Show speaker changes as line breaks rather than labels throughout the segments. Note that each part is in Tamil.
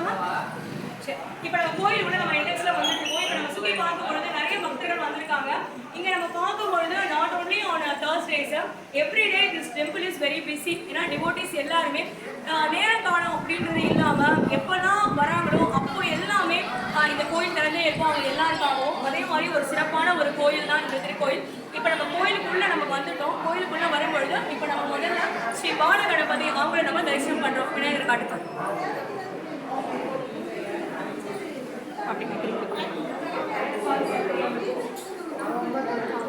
போலாமா சரி. இப்போ நம்ம கோயில் உள்ள நம்ம என்ட்ரன்ஸ்ல வந்துருக்கோம் இப்போ நம்ம சுத்தி பார்க்கும் பொழுது நிறைய பக்தர்கள் வந்திருக்காங்க. இங்க நம்ம பார்க்கும் பொழுது not only on Thursdays every day this temple is very busy ஏன்னா டிவோட்டிஸ் எல்லாருமே நேரம் காலம் அப்படின்றது இல்லாம எப்பெல்லாம் வராங்களோ அப்போ எல்லாமே இந்த கோயில் திறந்தே இருக்கும். அவங்க எல்லாருக்காகவும். அதே மாதிரி ஒரு சிறப்பான ஒரு கோயில் தான் இந்த திருக்கோயில். இப்போ நம்ம கோயிலுக்குள்ள நம்ம வந்துட்டோம். கோயிலுக்குள்ள வரும்பொழுது இப்போ நம்ம முதல்ல ஸ்ரீ பாலகணபதி அவங்கள நம்ம தரிசனம் பண்றோம். விநாயகர் காட்டுக்கு. அப்படி திருப்பி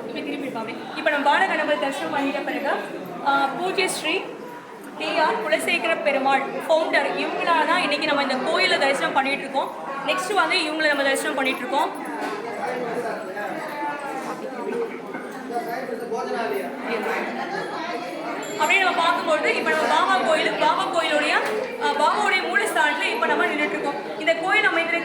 இப்போ திரும்பி இப்போ நம்ம பால கணபதி தரிசனம் பண்ணிட்ட பிறகு ஆஹ், பூஜ்ய Shri T R Kulasekara Perumal founder இவங்களால தான் இன்னைக்கு நம்ம இந்த கோயிலில் தரிசனம் பண்ணிகிட்டு இருக்கோம். நெக்ஸ்ட் வந்து இவங்களை நம்ம தரிசனம் பண்ணிகிட்டு இருக்கோம். அப்படியே நம்ம பார்க்கும்போது இப்போ நம்ம பாபா கோயில் பாபா கோயிலுடைய அஹ், பாபாவுடைய மூலஸ்தானத்தில் இப்போ நம்ம நின்றுட்டு இருக்கோம் இந்த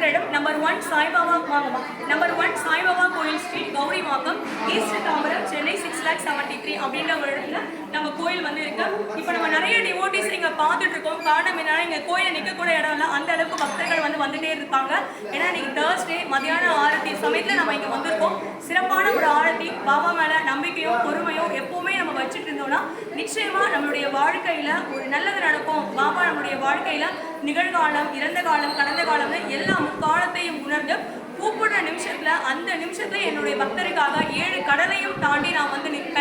கோயில் இடம் நம்பர் ஒன் சாய்பாபா வாங்கம்மா நம்பர் ஒன் சாய்பாபா கோயில் street Gowri Markham east Tambaram Chennai six lakh seventy three அப்படின்ற ஒரு இடத்துல நம்ம கோயில் வந்து இருக்கு. இப்போ நம்ம நிறைய டிவோட்டிஸ் இங்கே பார்த்துட்டு இருக்கோம். காரணம் என்னன்னா இங்கே கோயிலில் நிற்கக்கூட இடம் இல்லை. அந்த அளவுக்கு பேர் இருக்காங்க ஏன்னா இன்னைக்கு தேர்ஸ்டே மதியான ஆரத்தி சமயத்தில் நம்ம இங்கே வந்திருக்கோம். சிறப்பான ஒரு ஆரத்தி. பாபா மேலே நம்பிக்கையும் பொறுமையும் எப்பவுமே நம்ம வச்சுட்டு இருந்தோம்னா நிச்சயமா நம்மளுடைய வாழ்க்கையில ஒரு நல்லது நடக்கும். பாபா நம்மளுடைய வாழ்க்கையில நிகழ்காலம் இறந்த காலம் கடந்த காலம்னு எல்லா முக்காலத்தையும் உணர்ந்து கூப்பிடுற நிமிஷத்துல அந்த நிமிஷத்துல என்னுடைய பக்தருக்காக ஏழு கடலையும் தாண்டி நான் வந்து நிற்பேன்.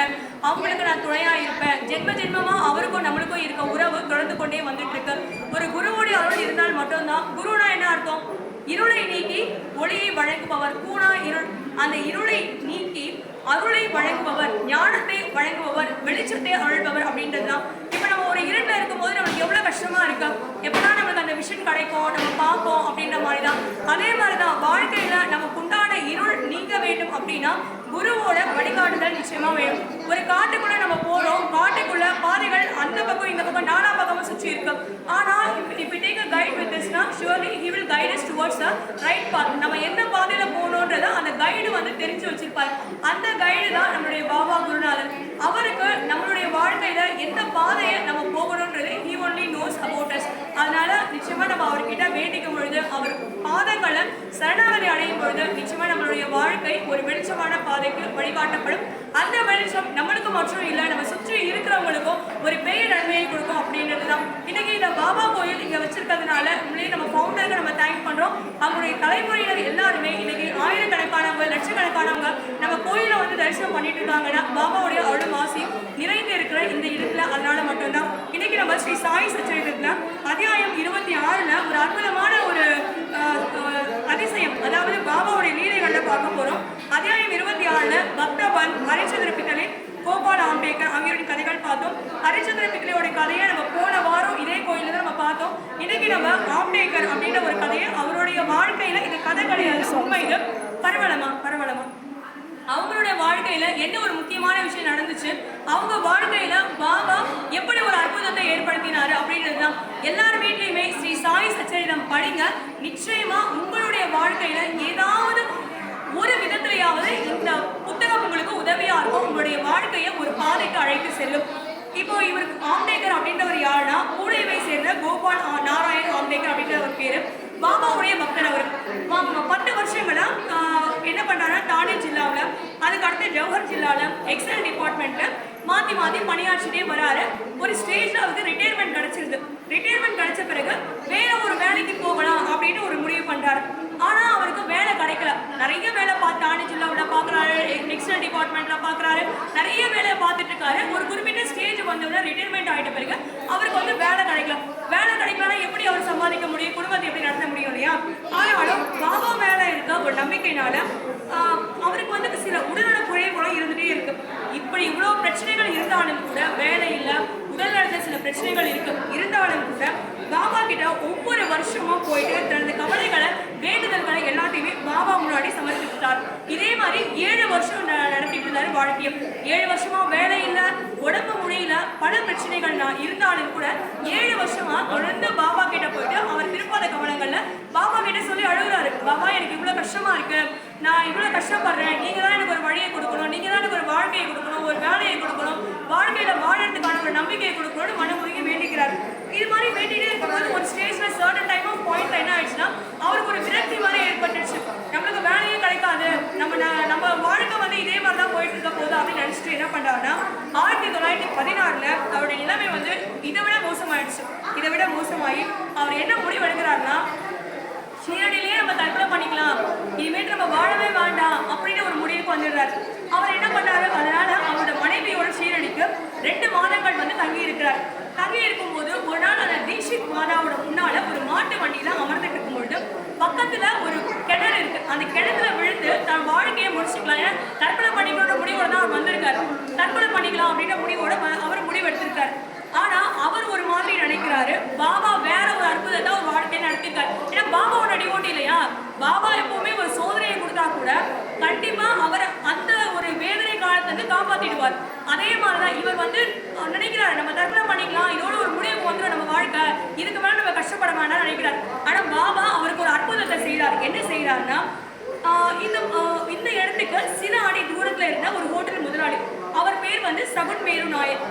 அவங்களுக்கு நான் துணையா இருப்பேன். ஜென்ம ஜென்மமா அவருக்கும் நம்மளுக்கும் இருக்க உறவு தொடர்ந்து கொண்டே வந்துட்டு இருக்கு ஒரு குருவுடைய அருள் இருந்தால் மட்டும்தான் குருனா என்ன அர்த்தம்? இருளை நீக்கி ஒளியை வழங்குபவர். கூணா இருள் அந்த இருளை நீக்கி அருளை வழங்குபவர். ஞானத்தை வழங்குபவர். வெளிச்சத்தை அருள்பவர் அப்படின்றது தான் இப்போ நம்ம ஒரு இருட்டில் இருக்கும்போது நம்மளுக்கு எவ்வளோ கஷ்டமா இருக்கு? எப்பதான் நம்மளுக்கு அந்த விஷன் கிடைக்கும் நம்ம பார்ப்போம் அப்படின்ற மாதிரி தான் அதே மாதிரி தான் வாழ்க்கையில நமக்கு உண்டான இருள் நீங்க வேண்டும் அப்படின்னா குருவோட வழிகாட்டுதல் நிச்சயமா வேணும். ஒரு காட்டுக்குள்ள நம்ம போறோம் காட்டுக்குள்ள பாதைகள் அந்த பக்கம் இந்த பக்கம் நாலா பக்கமும் சுற்றி இருக்கும் ஆனா if we guide with guide with this na surely he will guide us towards the நம்ம எந்த பாதையில போகணுன்றத அந்த கைடு வந்து தெரிஞ்சு வச்சிருப்பார். அந்த கைடு தான் நம்மளுடைய பாபா குருநாதன் அவருக்கு நம்மளுடைய வாழ்க்கையில எந்த பாதையை நம்ம போகணுன்றது he only knows about us அதனால நிச்சயமா நம்ம அவர்கிட்ட வேண்டிக்கும் பொழுது அவர் சரணாகதி அடையும் பொழுது நிச்சயமா நம்மளுடைய வாழ்க்கை ஒரு வெளிச்சமான பாதைக்கு வழிகாட்டப்படும். அந்த வெளிச்சம் நம்மளுக்கு மட்டும் இல்லை நம்ம சுற்றி இருக்கிறவங்களுக்கும் ஒரு பெரிய நன்மையை கொடுக்கும் அப்படின்றது தான். இன்னைக்கு இந்த பாபா கோயில் இங்க வச்சிருக்கிறதுனால உண்மையிலேயே நம்ம ஃபவுண்டருக்கு நம்ம தேங்க் பண்றோம். அவங்களுடைய தலைமுறையினர் எல்லாருமே இன்னைக்கு ஆயிரக்கணக்கானவங்க லட்சக்கணக்கானவங்க நம்ம கோயிலை வந்து தரிசனம் பண்ணிட்டு இருந்தாங்கன்னா பாபாவுடைய அவரோட ஆசி நிறைந்து இருக்கிற இந்த இடத்துல அதனால மட்டும்தான். இன்னைக்கு நம்ம ஸ்ரீ சாய் சச்சரித்திரத்துல அத்தியாயம் இருபத்தி ஆறுல ஒரு அற்புதமான ஒரு அதிசயம் அதாவது பாபாவுடைய லீலைகள்ல பார்க்க போறோம். அத்தியாயம் இருபத்தி ஆறுல பக்தபன் ஹரிச்சந்திர பித்தளை கோபால ஆம்பேக்கர் அவங்களுடைய கதைகள் பார்த்தோம். ஹரிச்சந்திர பித்தளையோட கதையை நம்ம போன வாரம் இதே கோயில்ல தான் நம்ம பார்த்தோம். இன்னைக்கு நம்ம ஆம்பேக்கர் அப்படின்ற ஒரு கதையை அவருடைய வாழ்க்கையில இந்த கதை கிடையாது உண்மை இது பரவலமா பரவலமா? அவங்களுடைய வாழ்க்கையில என்ன ஒரு முக்கியமான விஷயம் நடந்துச்சு? அவங்க வாழ்க்கையில பாபா எப்படி ஒரு அற்புதத்தை ஏற்படுத்தினாரு அப்படின்றது தான் எல்லார் வீட்லையுமே ஸ்ரீ சாய் சச்சரிதம் படிங்க. நிச்சயமா உங்களுடைய வாழ்க்கையில ஏதாவது ஒரு விதத்திலேயாவது இந்த புத்தகம் உங்களுக்கு உதவியா இருக்கும். உங்களுடைய வாழ்க்கையை ஒரு பாதைக்கு அழைத்து செல்லும். இப்போ இவருக்கு ஆம்டேக்கர் அப்படின்றவர் யாருன்னா பூனேவை சேர்ந்த கோபால் நாராயண் ஆம்டேக்கர் அப்படின்ற ஒரு பேரு. பாபாவுடைய பக்தர் அவர் ஆமா, பத்து வருஷங்களா ஆஹ், என்ன பண்றாருன்னா தானே அதுக்கடுத்து ஜவஹர் ஜில்லாவில் எக்ஸல் டிபார்ட்மெண்ட்ல மாத்தி மாத்தி பணியாற்றிட்டே வராரு. ஒரு ஸ்டேஜ்ல அவருக்கு ரிட்டையர்மெண்ட் கிடைச்சிருது. ரிட்டையர்மெண்ட் கிடைச்ச பிறகு வேற ஒரு வேலைக்கு போகலாம் அப்படின்னு ஒரு முடிவு பண்றாரு. ஆனா அவருக்கு வேலை கிடைக்கல. நிறைய வேலை பார்த்து தானே ஜில்லாவில் பாக்குறாரு எக்ஸல் டிபார்ட்மெண்ட்ல பாக்குறாரு நிறைய வேலையை பார்த்துட்டு இருக்காரு. ஒரு குறிப்பிட்ட ஸ்டேஜ் வந்தவுடனே ரிட்டையர்மெண்ட் ஆயிட்ட பிறகு அவருக்கு வந்து வேலை கிடைக்கல. வேலை கிடைக்கலன்னா எப்படி அவர் சம்பாதிக்க முடியும்? குடும்பத்தை எப்படி நடத்த முடியும் இல்லையா? ஆனாலும் பாபா மேல இருக்க ஒரு நம்பிக்கையினால அவருக்கு வந்து சில உடல்நல குறைவுகளும் இருந்துட்டே இருக்கு. இப்படி இவ்வளவு பிரச்சனைகள் இருந்தாலும் கூட வேலை இல்ல உடல்நலத்துல சில பிரச்சனைகள் இருக்கு. இருந்தாலும் கூட பாபா கிட்ட ஒவ்வொரு வருஷமும் போயிட்டு தனது கவலைகளை வேண்டுதல்களை எல்லாத்தையுமே பாபா முன்னாடி சமர்ப்பித்தார் இதே மாதிரி ஏழு வருஷம் ந- நடத்திட்டு இருந்தாரு வாழ்க்கையை. ஏழு வருஷமா வேலை இல்ல உடம்பு முடியல பல பிரச்சனைகள் நான் இருந்தாலும் கூட ஏழு வருஷமா தொடர்ந்து பாபா கிட்ட போயிட்டு அவருக்கு நான் இவ்வளோ கஷ்டப்படுறேன். நீங்கள் தான் எனக்கு ஒரு வழியை கொடுக்கணும். நீங்கள் தான் எனக்கு ஒரு வாழ்க்கையை கொடுக்கணும். ஒரு வேலையை கொடுக்கணும். வாழ்க்கையில் வாழறதுக்கான ஒரு நம்பிக்கையை கொடுக்கணும்னு மனமுருகி வேண்டிக்கிறார். இது மாதிரி வேண்டிகிட்டே இருக்கும்போது ஒரு ஸ்டேஜில் சர்டன் டைம் ஆஃப் பாயிண்ட் என்ன ஆயிடுச்சுன்னா அவருக்கு ஒரு விரக்தி மாதிரி ஏற்பட்டுச்சு நம்மளுக்கு வேலையே கிடைக்காது. நம்ம நம்ம வாழ்க்கை வந்து இதே மாதிரி தான் போயிட்டு இருக்க போதும் அப்படின்னு நினச்சிட்டு என்ன பண்ணுறாருன்னா ஆயிரத்தி தொள்ளாயிரத்தி பதினாறில் அவருடைய நிலைமை வந்து இதை விட மோசமாயிடுச்சு. இதை விட மோசமாகி அவர் என்ன முடிவு எடுக்கிறாருன்னா ஷீரடிலே நம்ம பண்ணிக்கலாம்? இனிமேல் நம்ம வாழவே வேண்டாம் அப்படின்னு ஒரு முடிவுக்கு வந்துடுறாரு. அவர் என்ன பண்ணாரு? அதனால அவரோட மனைவியோட சீரடிக்கு ரெண்டு மாதங்கள் வந்து தங்கி இருக்கிறார். தங்கி இருக்கும்போது ஒரு நாள் அந்த தீஷித் மாதாவோட முன்னால ஒரு மாட்டு வண்டியில அமர்ந்துட்டு இருக்கும்பொழுது பக்கத்துல ஒரு கிணறு இருக்கு. அந்த கிணத்துல விழுந்து தன் வாழ்க்கையை முடிச்சுக்கலாம். ஏன்னா தற்கொலை பண்ணிக்கணும்ன்ற முடிவோட தான் அவர் வந்திருக்காரு. தற்கொலை பண்ணிக்கலாம் அப்படின்ற முடிவோட அவர் முடிவு எடுத்திருக்காரு ஆனா அவர் ஒரு மாதிரி நினைக்கிறாரு பாபா வேற ஒரு அற்புதத்தை ஒரு வாழ்க்கையை நடத்திருக்காரு ஏன்னா பாபாவோட டிவோட்டி இல்லையா பாபா எப்பவுமே ஒரு சோதனையை கொடுத்தா கூட கண்டிப்பா அவர் அந்த ஒரு வேதனை காலத்தை வந்து காப்பாத்திடுவார் அதே மாதிரிதான் இவர் வந்து அஹ், நினைக்கிறாரு நம்ம தற்கொலை பண்ணிக்கலாம் இதோட ஒரு முடிவுக்கு வந்துடும் நம்ம வாழ்க்கை இதுக்கு மேல நம்ம கஷ்டப்பட வேண்டாம்னு நினைக்கிறார் ஆனா பாபா அவருக்கு ஒரு அற்புதத்தை செய்கிறாருன்னா இந்த இந்த இடத்துக்கு சில அடி தூரத்தில் இருந்த ஒரு ஹோட்டல் முதலாளி. அவர் பேர் வந்து சகுன் மேரு நாயர்.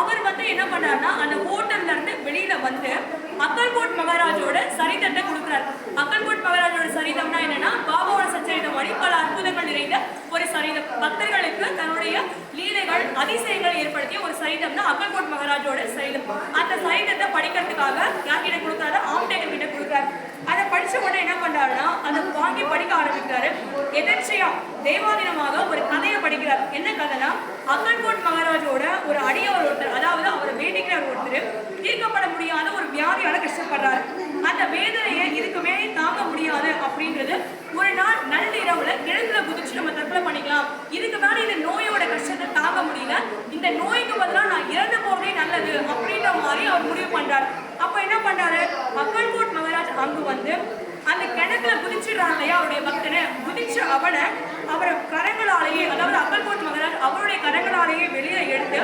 அவர் வந்து என்ன பண்ணார்னா அந்த ஹோட்டல்ல இருந்து வெளியில வந்து அக்கல்கோட் மகாராஜோட சரிதத்தை கொடுக்குறாரு. அக்கல்கோட் மகாராஜோட சரிதம்னா என்னன்னா பாபாவோட சச்சரிதம் மாதிரி பல அற்புதங்கள் நிறைந்த ஒரு சரிதம். பக்தர்களுக்கு தன்னுடைய லீலைகள் அதிசயங்களை ஏற்படுத்திய ஒரு சரிதம்னா அக்கல்கோட் மகாராஜோட சரிதம். அந்த சரிதத்தை படிக்கிறதுக்காக யார்கிட்ட கொடுக்குறாரு? ஆம்டேகர் கிட்ட கொடுக்குறாரு. படிச்ச உடனே என்ன பண்றாருன்னா அதை வாங்கி படிக்க ஆரம்பிக்கிறாரு. எதர்ச்சியா தேவாதீனமாக ஒரு கதையை படிக்கிறார். என்ன கதைனா அக்கன்கோட் மகாராஜோட ஒரு அடியவர் ஒருத்தர் அதாவது அவரை வேண்டிக்கிறார் ஒருத்தர் தீர்க்கப்பட முடியாத ஒரு வியாதியால கஷ்டப்படுறாரு. அந்த வேதனையை இதுக்கு மேலே தாங்க முடியாது அப்படின்றது ஒரு நாள் நள்ளிரவுல கிழங்குல குதிச்சு நம்ம தற்கொலை பண்ணிக்கலாம். இதுக்கு மேல இந்த நோயோட கஷ்டத்தை தாங்க முடியல. இந்த நோய்க்கு பதிலாக நான் இறந்து போறதே நல்லது அப்படின்ற மாதிரி அவர் முடிவு பண்றாரு அப்ப என்ன பண்றாரு அக்கன்கோட் மகாராஜ் அங்கு வந்து அந்த கிணத்துல குதிச்சிடுறான் இல்லையா அவருடைய பக்தனை? குதிச்ச அவனை அவரை கரங்களாலேயே அதாவது அக்கல்கோட் மகராஜ் அவருடைய கரங்களாலேயே வெளியே எடுத்து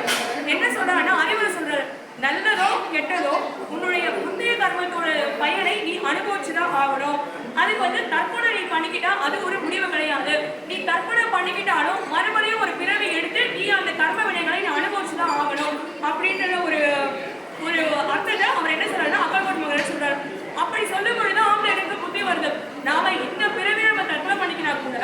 என்ன சொல்றாருன்னா அறிவுரை சொல்றாரு. நல்லதோ கெட்டதோ உன்னுடைய முந்தைய கர்மத்தோட பயனை நீ அனுபவிச்சுதான் ஆகணும். அதுக்கு வந்து தற்கொலை நீ பண்ணிக்கிட்டா அது ஒரு முடிவு கிடையாது. நீ தற்கொலை பண்ணிக்கிட்டாலும் மறுபடியும் ஒரு பிறவி எடுத்து நீ அந்த கர்ம வினைகளை நீ அனுபவிச்சுதான் ஆகணும். அப்படின்ற ஒரு ஒரு அர்த்தத்தை அவர் என்ன சொல்றாருன்னா அக்கல்கோட் மகராஜ் சொல்றாரு. அப்படி சொல்லும் பொழுது அவங்க எனக்கு புத்தி வருது. நாம இந்த பிறவி நம்ம தற்கொலை பண்ணிக்கினா கூட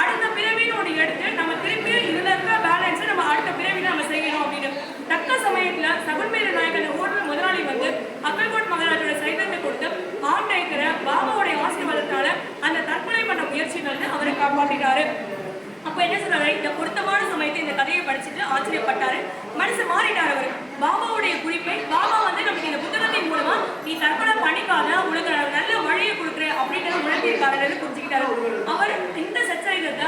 அடுத்த பிறவின்னு ஒன்று எடுத்து நம்ம திருப்பி இதுல இருக்க பேலன்ஸ் நம்ம அடுத்த பிறவில நம்ம செய்யணும் அப்படின்னு. தக்க சமயத்துல சகுன்மேல நாயகன் ஹோட்டல் முதலாளி வந்து அக்கல்கோட் மகாராஜோட சைதத்தை கொடுத்து ஆம் நாயக்கரை பாபாவுடைய ஆசீர்வாதத்தால அந்த தற்கொலை பண்ண முயற்சிகள்னு அவரை காப்பாற்றிட்டாரு. அப்ப என்ன சொல்றாரு? இந்த பொருத்தமான சமயத்தை இந்த கதையை படிச்சுட்டு ஆச்சரியப்பட்டாரு. மனசு மாறிட்டார் அவர் பாபாவுடைய குறிப்பை பாபா வந்து நமக்கு இந்த புத்தகத்தின் மூலமா நீ தற்கொலை பண்ணிக்காத உனக்கு நான் நல்ல வழியை கொடுக்குறேன் அப்படின்றத உணர்த்தியிருக்காருன்னு அவர் இந்த சச்சரிதத்தை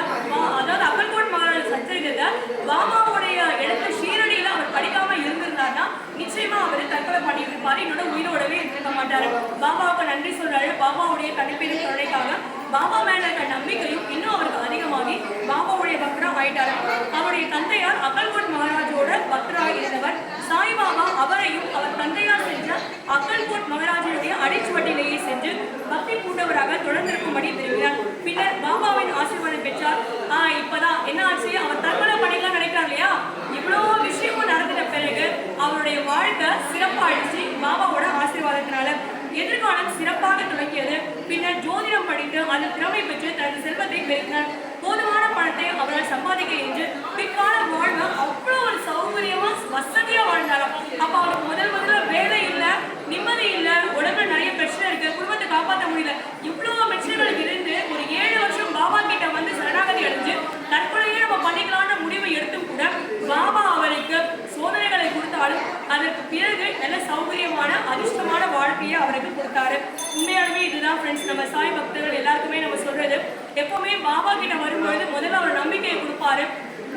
அதாவது அப்பல்கோட் மகாராஜ் சச்சரிதத்தை பாபாவுடைய இடத்த ஷீரடியில அவர் படிக்காம இருந்திருந்தாருன்னா நிச்சயமா அவர் தற்கொலை பண்ணி இருப்பாரு என்னோட உயிரோடவே இருந்திருக்க மாட்டாரு. பாபாவுக்கு நன்றி சொல்றாரு. பாபாவுடைய கண்டிப்பின் கருணைக்காக பாபா மேல இருக்க நம்பிக்கையும் இன்னும் அவருக்கு அதிகமாகி பாபாவுடைய பக்தரா ஆயிட்டாரு. அவருடைய தந்தையார் அக்கல்கோட் மகாராஜோட பக்தராக இருந்தவர் சாய்பாபா அவரையும் அவர் தந்தையார் சென்ற அக்கல்கோட் மகாராஜனுடைய அடிச்சுவட்டிலேயே சென்று பக்தி பூண்டவராக தொடர்ந்திருக்கும்படி விரும்பினார். பின்னர் பாபாவின் ஆசீர்வாதம் பெற்றார். ஆஹ் இப்பதான் என்ன ஆச்சு? அவர் தற்கொலை பண்ணிக்கலாம் நினைக்கிறார் இல்லையா? இவ்வளோ விஷயமும் நடந்த பிறகு அவருடைய வாழ்க்கை சிறப்பாயிடுச்சு பாபாவோட ஆசீர்வாதத்தினால. எதிர்காலம் சிறப்பாக துவங்கியது. பின்னர் ஜோதிடம் படித்து அந்த திறமை பெற்று தனது செல்வத்தை பெருக்கினார். போதுமான பணத்தை அவரால் சம்பாதிக்க என்று பிற்கால வாழ்வு அவ்வளோ ஒரு சௌகரியமா வசதியா வாழ்ந்தாராம் அப்ப அவருக்கு முதல் முதல்ல வேலை இல்ல நிம்மதி இல்ல உடம்புல நிறைய பிரச்சனை இருக்கு குடும்பத்தை காப்பாற்ற முடியல இவ்வளவு பிரச்சனைகள் இருந்து ஒரு ஏழு வருஷம் பாபா கிட்ட வந்து சரணாகதி அடைஞ்சு தற்கொலையே நம்ம பண்ணிக்கலாம்னு முடிவை எடுத்தும் கூட பாபா அவருக்கு சோதனைகளை கொடுத்தாலும் அதற்கு நல்ல சௌகரியமான அதிர்ஷ்டமான வாழ்க்கையை அவருக்கு கொடுத்தாரு. உண்மையாலுமே இதுதான் ஃப்ரெண்ட்ஸ் நம்ம சாய் பக்தர்கள் எல்லாருக்குமே நம்ம சொல்றது. எப்பவுமே பாபா கிட்ட வரும்பொழுது முதல்ல அவர் நம்பிக்கையை கொடுப்பாரு.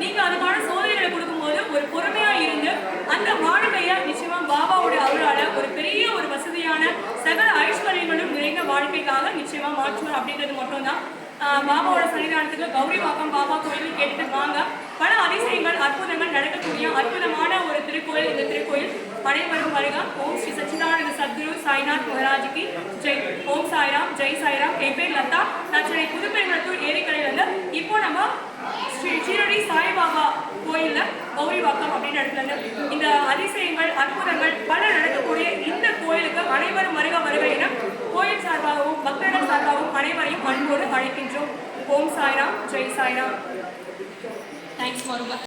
நீங்க அதுக்கான சோதனைகளை கொடுக்கும்போது ஒரு பொறுமையா இருந்து அந்த வாழ்க்கையை நிச்சயமா பாபாவோட அவரால ஒரு பெரிய ஒரு வசதியான சகல ஐஸ்வர்யங்களும் நிறைந்த வாழ்க்கைக்காக நிச்சயமா மாற்றுவார் அப்படின்றது மட்டும்தான். பாபாவோட சன்னிதானத்துக்கு கௌரி வாக்கம் பாபா கோயில் கேட்டுட்டு வாங்க. பல அதிசயங்கள் அற்புதங்கள் நடக்கக்கூடிய அற்புதமான ஒரு திருக்கோயில் இந்த திருக்கோயில். அனைவரும் வருக ஓம் ஸ்ரீ சச்சிதானந்த சத்குரு சாய்நாத் மகாராஜுக்கு ஜெய். ஓம் சாய்ராம் ஜெய் சாய்ராம். என் பேர் லதா. நான் சென்னை புதுப்பெருமத்தூர் ஏரிக்கரையில் இருந்து இப்போ நம்ம ஸ்ரீ சீரடி சாய்பாபா கோயிலில் கௌரி வாக்கம் அப்படின்னு இடத்துல இருந்து இந்த அதிசயங்கள் அற்புதங்கள் பல நடக்கக்கூடிய இந்த கோயிலுக்கு அனைவரும் வருக வருக என கோயில் சார்பாகவும் பக்தர்கள் சார்பாகவும் அனைவரையும் அன்போடு அழைக்கின்றோம். ஓம் சாய்ராம் ஜெய் சாய்ராம். தேங்க்ஸ் மருமா